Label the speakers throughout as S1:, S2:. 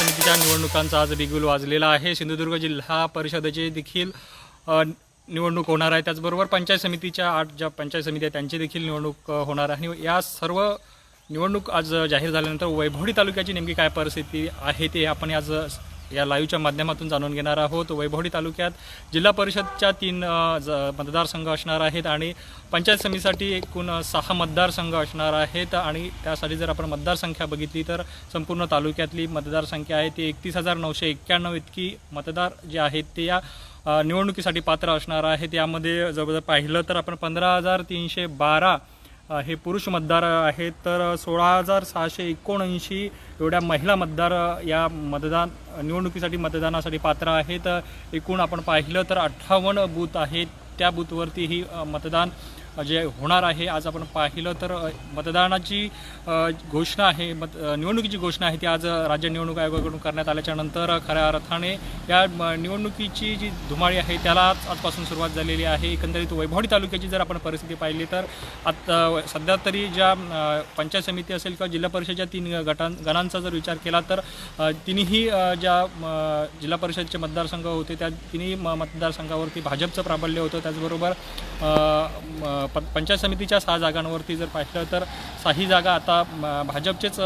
S1: समितीच्या निवडणुकांचा आज बिगुल वाजलेला आहे. सिंधुदुर्ग जिल्हा परिषदेचे देखील निवडणूक होणार आहे. त्याचबरोबर पंचायत समितीच्या आठ ज्या पंचायत समिती आहेत त्यांची देखील निवडणूक होणार आहे. आणि या सर्व निवडणूक आज जाहीर झाल्यानंतर वैभवडी तालुक्याची नेमकी काय परिस्थिती आहे ते आपण आज या लाईव्हच्या माध्यमातून जाणून घेणार आहोत. वैभवडी तालुक्यात जिल्हा परिषदच्या तीन ज- मतदारसंघ असणार आहेत आणि पंचायत समितीसाठी एकूण सहा मतदारसंघ असणार आहेत आणि त्यासाठी जर आपण मतदारसंख्या बघितली तर संपूर्ण तालुक्यातली मतदारसंख्या आहे ती एकतीस हजार नऊशे एक्क्याण्णव इतकी मतदार जे आहेत ते या निवडणुकीसाठी पात्र असणार आहेत. यामध्ये जवळजवळ पाहिलं तर आपण पंधरा हजार तीनशे बारा हे पुरुष मतदार आहेत. तर सोळा हजार सहाशे एकोणऐंशी एवढ्या महिला मतदार या मतदान निवडणुकीसाठी मतदानासाठी पात्र आहेत. एकूण आपण पाहिलं तर अठ्ठावन्न बूथ आहेत. त्या बूथवरती ही मतदान जे होणार आहे आज आपण पाहिलं तर मतदानाची घोषणा आहे मत निवडणुकीची घोषणा आहे ती आज राज्य निवडणूक आयोगाकडून करण्यात आल्याच्यानंतर खऱ्या अर्थाने या म, निवडणुकीची जी धुमाळी आहे त्याला आजपासून सुरुवात झालेली आहे. एकंदरीत वैभवडी तालुक्याची जर आपण परिस्थिती पाहिली तर आता सध्या तरी ज्या पंचायत समिती असेल किंवा जिल्हा परिषदच्या तीन गटां गणांचा जर विचार केला तर तिन्ही ज्या म, जिल्हा परिषदचे मतदारसंघ होते त्या तिन्ही म- मतदारसंघावरती भाजपचं प्राबल्य होतं. त्याचबरोबर म, प- पंचायत समितीच्या सहा जागांवरती जर पाहिलं तर साही जागा आता भाजपचेच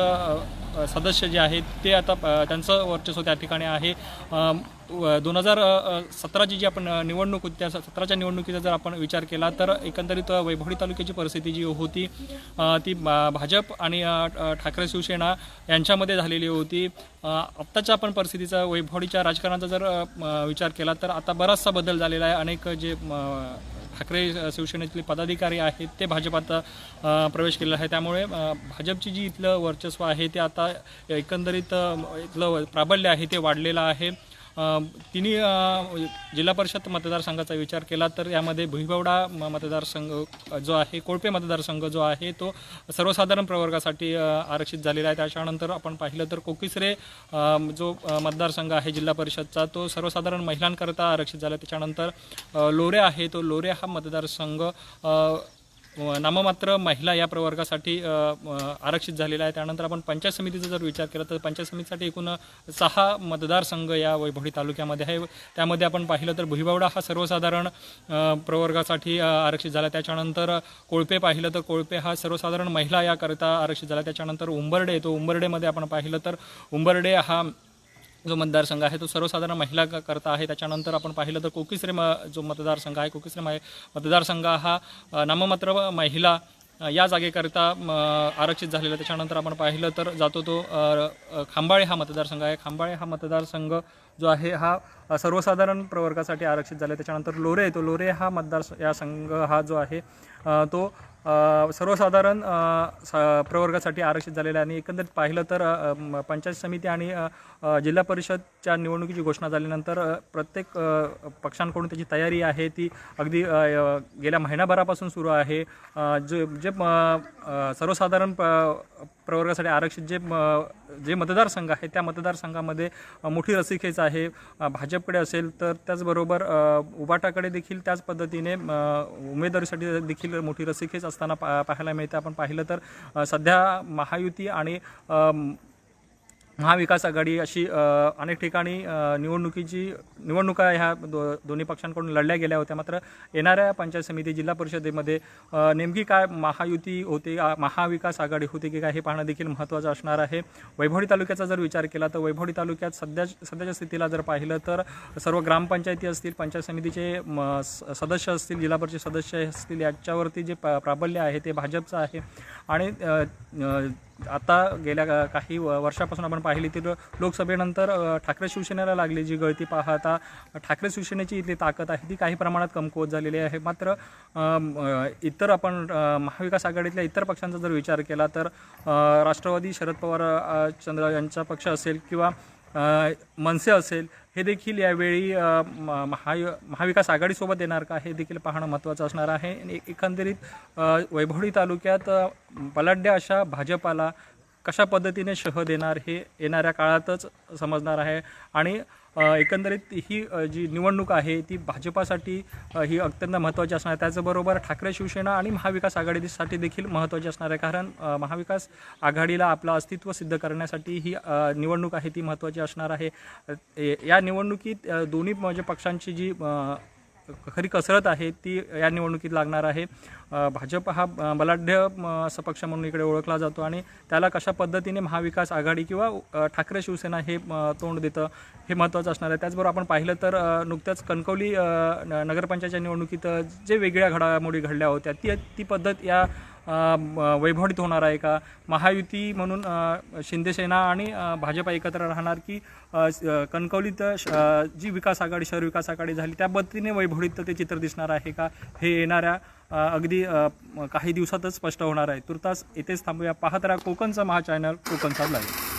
S1: सदस्य जे आहेत ते आता त्यांचं वर्चस्व त्या ठिकाणी आहे. दोन हजार सतराची जी आपण निवडणूक होती त्या सतराच्या निवडणुकीचा जर आपण विचार केला तर एकंदरीत वैभवडी तालुक्याची परिस्थिती जी होती ती भाजप आणि ठाकरे शिवसेना यांच्यामध्ये झालेली होती. आत्ताच्या आपण परिस्थितीचा वैभवडीच्या राजकारणाचा जर विचार केला तर आता बराचसा बदल झालेला आहे. अनेक जे ठाकरे शिवसेनेतले पदाधिकारी आहेत ते भाजपात प्रवेश केलेला आहे. त्यामुळे भाजपची जी इथलं वर्चस्व आहे ते आता एकंदरीत इथलं प्राबल्य आहे ते वाढलेलं आहे. तिन्ही जिल्हा परिषद मतदारसंघाचा विचार केला तर यामध्ये भुईबावडा म- मतदारसंघ जो आहे कोळपे मतदारसंघ जो आहे तो सर्वसाधारण प्रवर्गासाठी आरक्षित झालेला आहे. त्याच्यानंतर आपण पाहिलं तर कोकिसरे जो मतदारसंघ आहे जिल्हा परिषदचा तो सर्वसाधारण महिलांकरता आरक्षित झाला. त्याच्यानंतर लोरे आहे तो लोरे हा मतदारसंघ नाममात्र महिला या प्रवर्गासाठी आरक्षित झालेला आहे त्यानंतर आपण पंचायत समितीचा जर विचार केला तर पंचायत समितीसाठी एकूण सहा मतदारसंघ या वैभवडी तालुक्यामध्ये आहे. त्यामध्ये आपण पाहिलं तर भुईबावडा हा सर्वसाधारण प्रवर्गासाठी आरक्षित झाला. त्याच्यानंतर कोळपे पाहिलं तर कोळपे हा सर्वसाधारण महिला याकरिता आरक्षित झाला. त्याच्यानंतर उंबर्डे तो उंबर्डेमध्ये आपण पाहिलं तर उंबर्डे हा जो मतदारसंघ आहे तो सर्वसाधारण महिला करता आहे. त्याच्यानंतर आपण पाहिलं तर कोकिसरे म जो मतदारसंघ आहे कोकिसरे मय मतदारसंघ हा नाममात्र महिला या जागेकरिता म, आरक्षित झालेला त्याच्यानंतर आपण पाहिलं तर जातो तो खांबाळे हा मतदारसंघ आहे. खांबाळे हा मतदारसंघ जो आहे हा सर्वसाधारण प्रवर्गासाठी आरक्षित झाला त्याच्यानंतर लोरे तो लोरे हा मतदार या संघ हा जो आहे तो सर्वसाधारण स- प्रवर्गासाठी आरक्षित झालेला आहे. आणि एकंदरीत पाहिलं तर पंचायत समिती आणि जिल्हा परिषदच्या निवडणुकीची घोषणा झाल्यानंतर प्रत्येक पक्षांकडून त्याची तयारी आहे. ती अगदी गेल्या महिनाभरापासून सुरू आहे. जे जे सर्वसाधारण प- प्रवर्गासाठी आरक्षित जे म, जे मतदारसंघ आहे त्या मतदारसंघामध्ये मोठी रसिकेच आहे. भाजपकडे असेल तर त्याचबरोबर उबाटाकडे देखील त्याच पद्धतीने उमेदवारीसाठी देखील मोठी रसिकेच असताना पा पाहायला मिळते. आपण पाहिलं तर सध्या महायुती आणि महाविकास आघाडी अशी अनेक ठिकाणी निवडणुकीची निवडणुका ह्या दो दोन्ही पक्षांकडून लढल्या गेल्या होत्या. मात्र येणाऱ्या पंचायत समिती जिल्हा परिषदेमध्ये नेमकी काय महायुती होते महाविकास आघाडी होते की काय हे पाहणं देखील महत्त्वाचं असणार आहे. वैभवडी तालुक्याचा जर विचार केला तर वैभवडी तालुक्यात सध्या सध्याच्या स्थितीला जर पाहिलं तर सर्व ग्रामपंचायती असतील पंचायत समितीचे म, स- सदस्य असतील जिल्हा परिषद सदस्य असतील याच्यावरती जे प- प्राबल्य आहे ते भाजपचं आहे. आणि आता गेल्या का- काही व- वर्षापासून आपण पाहिली तर लोकसभेनंतर ठाकरे शिवसेनेला लागली जी गळती पाहता ठाकरे शिवसेनेची इथली ताकद आहे ती काही प्रमाणात कमकुवत झालेली आहे. मात्र इतर आपण महाविकास आघाडीतल्या इतर पक्षांचा जर विचार केला तर राष्ट्रवादी शरद पवार चंद्र यांचा पक्ष असेल किंवा मनसे असेल हे देखील यावेळी महाय म- महाविकास आघाडीसोबत येणार का? हे देखील पाहणं महत्त्वाचं असणार आहे. आणि एकंदरीत अ, वैभवडी तालुक्यात पलाड्या अशा भाजपाला कशा पद्धतीने शह देणार हे येणाऱ्या काळातच समजणार आहे. आणि एकंदरीत ही जी निवडणूक आहे ती भाजपासाठी ही अत्यंत महत्त्वाची असणार आहे. त्याचबरोबर ठाकरे शिवसेना आणि महाविकास आघाडीसाठी देखील महत्त्वाची असणार आहे. कारण महाविकास आघाडीला आपलं अस्तित्व सिद्ध करण्यासाठी ही निवडणूक आहे ती महत्त्वाची असणार आहे. ए- या निवडणुकीत दोन्ही म्हणजे पक्षांची जी खरी कसरत आहे ती या निवडणुकीत लागणार आहे. भाजप हा बलाढ्य म, असा पक्ष म्हणून इकडे ओळखला जातो आणि त्याला कशा पद्धतीने महाविकास आघाडी किंवा ठाकरे शिवसेना हे तोंड देतं हे महत्त्वाचं असणार आहे. त्याचबरोबर आपण पाहिलं तर नुकत्याच कणकवली न- नगरपंचायतच्या निवडणुकीत जे वेगळ्या घडामोडी घडल्या होत्या ती ती पद्धत या अ, होणार आहे का? महायुती म्हणून शिंदेसेना आणि भाजपा भाजप एकत्र राहणार की कणकवलीत श- जी विकास आघाडी शहर विकास आघाडी झाली त्या पद्धतीने वैभवडीत ते चित्र दिसणार आहे का? हे येणाऱ्या अगदी काही दिवसातच स्पष्ट होणार आहे. तुर्तास येथेच थांबूया. पाहत राहा कोकणचा महा चॅनल कोकणचा लाईव्ह